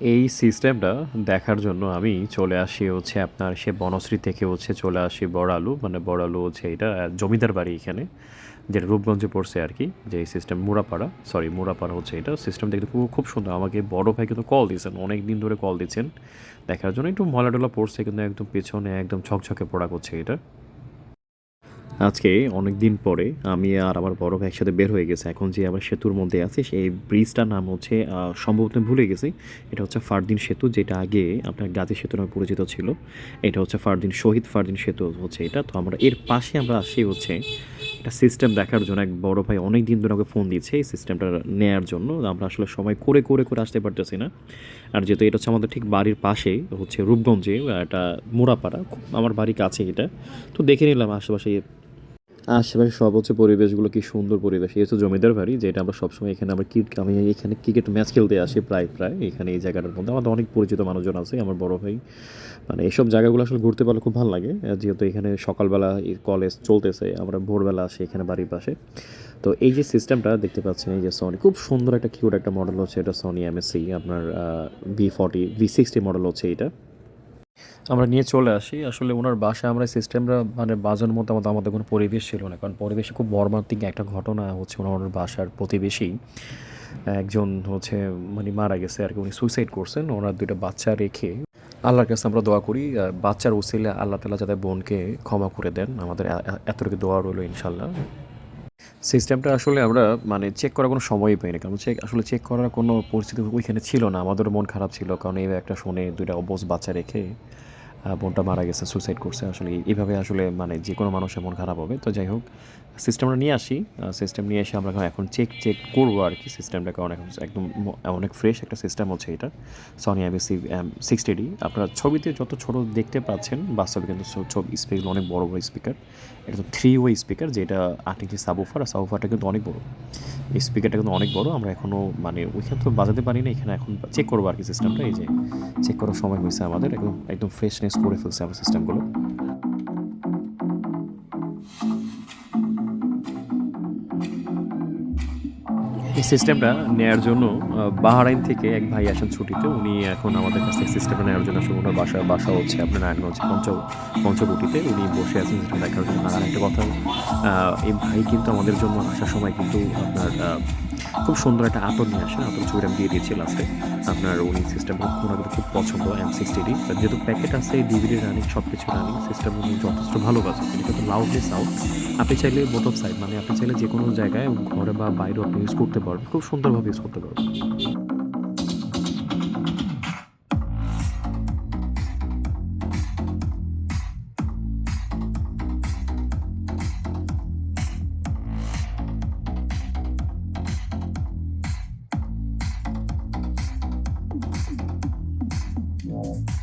এই সিস্টেমটা দেখার জন্য আমি চলে আসি হচ্ছে আপনার সে বনশ্রী থেকে হচ্ছে চলে আসি বড়ালু মানে বড়ালু হচ্ছে এটা, জমিদার বাড়ি এখানে, যেটা রূপগঞ্জে পড়ছে আর কি, যে এই সিস্টেম মুরাপাড়া সরি মুরাপাড়া হচ্ছে এটা। সিস্টেম দেখতে খুব খুব সুন্দর। আমাকে বড় ভাই কিন্তু কল দিয়েছেন, অনেক দিন ধরে কল দিচ্ছেন। দেখার জন্য একটু ময়লা টলা পড়ছে, কিন্তু একদম পেছনে একদম ছকছকে পড়া করছে এটা। আজকে অনেক দিন পরে আমি আর আমার বড় ভাই একসাথে বের হয়ে গেছে। এখন যে আমার সেতুর মধ্যে আছে, সেই ব্রিজটার নাম হচ্ছে সম্ভবত ভুলে গেছি। এটা হচ্ছে ফারদিন সেতু, যেটা আগে আপনার গাজী সেতু নামে পরিচিত ছিল। এটা হচ্ছে ফারদিন, শহীদ ফারদিন সেতু হচ্ছে এটা। তো আমরা এর পাশে আমরা আসি হচ্ছে একটা সিস্টেম দেখার জন্য। এক বড় ভাই অনেক দিন ধরে আমাকে ফোন দিচ্ছে এই সিস্টেমটা নেয়ার জন্য। আমরা আসলে সময় করে করে করে আসতে পারতেছি না। আর যেহেতু এটা হচ্ছে আমাদের ঠিক বাড়ির পাশে হচ্ছে রূপগঞ্জে একটা মোড়াপাড়া আমার বাড়ির কাছে এটা। তো দেখে নিলাম আশেপাশে আশেপাশে সব হচ্ছে পরিবেশগুলো কি সুন্দর পরিবেশ। এই হচ্ছে জমিদার বাড়ি, যেটা আমরা সবসময় এখানে আমরা ক্রিকেট আমি এখানে ক্রিকেট ম্যাচ খেলতে আসি প্রায় প্রায় এখানে এই জায়গাটার মধ্যে। আমাদের অনেক পরিচিত মানুষজন আছে, আমার বড় ভাই। মানে এইসব জায়গাগুলো আসলে ঘুরতে পারলে খুব ভালো লাগে। যেহেতু এখানে সকালবেলা কলেজ চলতেছে, আমরা ভোরবেলা আসি এখানে বাড়ির পাশে। তো এই যে সিস্টেমটা দেখতে পাচ্ছেন, এই যে সনি খুব সুন্দর একটা কিউট একটা মডেল হচ্ছে এটা সনি এমএসসি আপনার V forty V sixty model হচ্ছে এটা। আমরা নিয়ে চলে আসি। আসলে ওনার বাসায় আমরা সিস্টেমটা মানে বাজার মতো আমাদের আমাদের কোনো পরিবেশ ছিল না। কারণ পরিবেশে খুব মর্মান্তিক একটা ঘটনা হচ্ছে ওনার বাসার প্রতিবেশী। একজন হচ্ছে মানে মারা গেছে আর কি, উনি সুইসাইড করছেন। ওনার দুইটা বাচ্চা রেখে আল্লাহর কাছে আমরা দোয়া করি। বাচ্চার উসিলে আল্লাহ তালা যাতে বোনকে ক্ষমা করে দেন। আমাদের এতটুকু দোয়া রইল ইনশাল্লাহ সিস্টেমটা আসলে আমরা মানে চেক করার কোনো সময়ই পাইনি। কারণ চেক আসলে চেক করার কোনো পরিস্থিতি ওইখানে ছিল না। আমাদেরও মন খারাপ ছিল। কারণ এই একটা শুনে দুইটা অবস বাচ্চা রেখে বোনটা মারা গেছে সুইসাইড করছে। আসলে এইভাবে আসলে মানে যে কোনো মানুষের মন খারাপ হবে। তো যাই হোক সিস্টেমটা নিয়ে আসি সিস্টেম নিয়ে এসে আমরা এখন চেক চেক করব আর কি সিস্টেমটা কারণ এখন একদম অনেক ফ্রেশ একটা সিস্টেম হচ্ছে এটা। সনি আইবিসি সিক্সটি ডি আপনারা ছবিতে যত ছোট দেখতে পাচ্ছেন, বাস্তবে কিন্তু ছবি স্পিকার অনেক বড় বড় স্পিকার এটা থ্রি ওয়ে স্পিকার যেটা আট ইঞ্চি সাবুফার আর সাবুফারটা কিন্তু অনেক বড়। এই স্পিকারটা কিন্তু অনেক বড়, আমরা এখনও মানে ওইখানে তো বাজাতে পারি না, এখানে এখন চেক করব আর কি সিস্টেমটা এই যে চেক করার সময় হয়েছে আমাদের, একদম একদম ফ্রেশনেস করে ফেলছে আমার সিস্টেমগুলো এই সিস্টেমটা নেয়ার জন্য বাহারাইন থেকে এক ভাই আসেন ছুটিতে। উনি এখন আমাদের কাছ থেকে সিস্টেমটা নেওয়ার জন্য আসলে ওনার বাসা বাসা হচ্ছে আপনার নারায়ণগঞ্জ পঞ্চ, পঞ্চকুটিতে। উনি বসে আছেন সেটা দেখার জন্য। আর একটা কথা এই ভাই কিন্তু আমাদের জন্য আসার সময় কিন্তু আপনার খুব সুন্দর একটা আতর নিয়ে আসে আতর ছবিটা আমি দিয়ে দিয়েছি লাস্টে আপনার উনি সিস্টেম ওনাদের খুব পছন্দ এম সিক্সটি যেহেতু প্যাকেট আছে ডিভিডি রানিং সব কিছু রানিং সিস্টেম উনি যথেষ্ট ভালোবাসে। এটা কিন্তু লাউডলি সাউন্ড আপনি চাইলে বোথ অফ সাইড মানে আপনি চাইলে যে কোনো জায়গায়, ঘরে বা বাইরে আপনি ইউজ করতে পারবেন। খুব সুন্দরভাবে ইউজ করতে পারবেন। you.